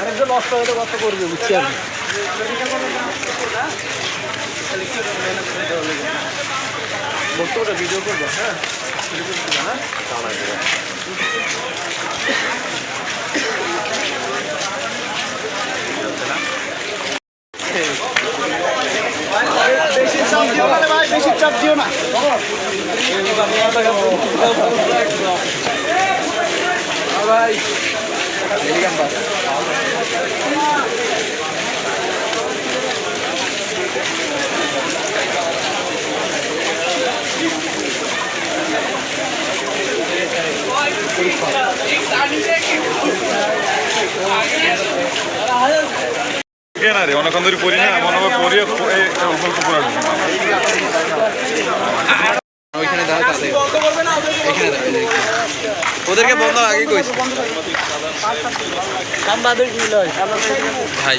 আরেকজন নষ্ট হয়ে কষ্ট করবে বুঝছি আমি। বলতো ওটা ভিডিও করব হ্যাঁ? ভিডিও করব হ্যাঁ বেশি চাপ দিও না কেন রে অনেকক্ষণ ধরে পড়ি না মনে হবে পড়িয়ে ওইখানে এখানে ওদেরকে বন্ধ আগে কইছি ভাই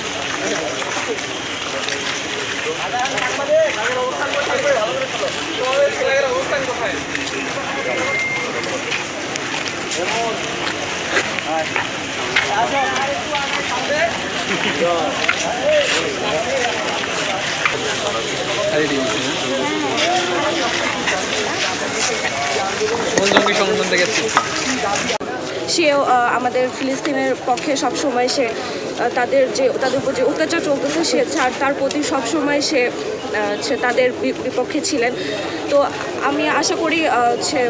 সেও আমাদের ফিলিস্তিনের পক্ষে সবসময় সে তাদের যে, তাদের উপর যে অত্যাচার চলতেছে, সে তার- প্রতি সবসময় সে সে তাদের বিপক্ষে ছিলেন। তো আমি আশা করি হচ্ছে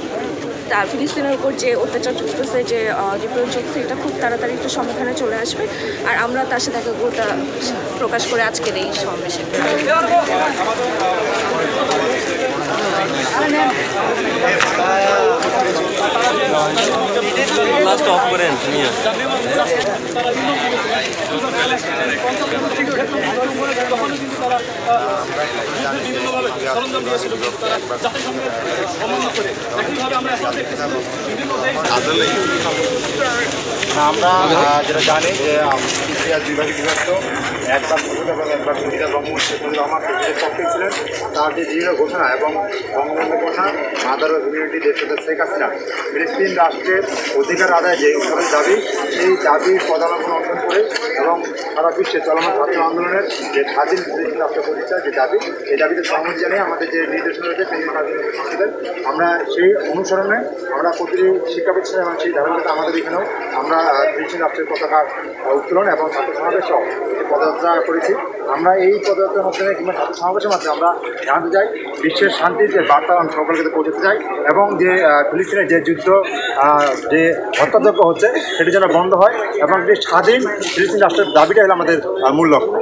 তার ফিলিস্তিনের উপর যে অত্যাচার চলতেছে, যে নিপীড়ন চলতেছে, এটা খুব তাড়াতাড়ি একটু সমাধানে চলে আসবে। আর আমরা তার সাথে একাগ্রতা প্রকাশ করে আজকের এই সমাবেশে। আমরা আহ, যেটা জানি যে ইতিহাস বিভাগে বিভক্ত একবার মুকুট এবং একবার সুবিধা বঙ্গবন্ধু রহমান প্রেসিডেন্ট পক্ষে ছিলেন তার যে দৃঢ় ঘোষণা এবং বঙ্গবন্ধু ঘোষণা মাদার ইউনিটি দেশের শেখ হাসিনা ফিলিস্তিন রাষ্ট্রের অধিকার আদায় যে সকল দাবি সেই দাবির পদাবলম্বন অর্জন করে এবং সারা বিশ্বে চলমান ছাত্র আন্দোলনের যে স্বাধীন ফিলিস্তিন রাষ্ট্র প্রতিষ্ঠার যে দাবি এই দাবিতে সহমত জানিয়ে আমাদের যে নির্দেশনা রয়েছে সেই মানবাধিকার আমরা সেই অনুসরণে আমরা প্রতিটি শিক্ষা প্রতিষ্ঠান এবং সেই ধারাবাহিকতা আমাদের এখানেও আমরা কৃষি রাষ্ট্রের পতাকার উত্তোলন এবং ছাত্র সমাবেশ পদযাত্রা করেছি। আমরা এই পদযাত্রার মাধ্যমে কিংবা ছাত্র সমাবেশের মাধ্যমে আমরা জানতে চাই, বিশ্বের শান্তির যে বার্তা আমরা কাছে পৌঁছাতে চাই এবং যে ফিলিস্তিনের যে যুদ্ধ যে হত্যাযজ্ঞ হচ্ছে সেটি যেন বন্ধ হয় এবং যে স্বাধীন ফিলিস্তিন রাষ্ট্রের দাবিটা হলো আমাদের মূল লক্ষ্য।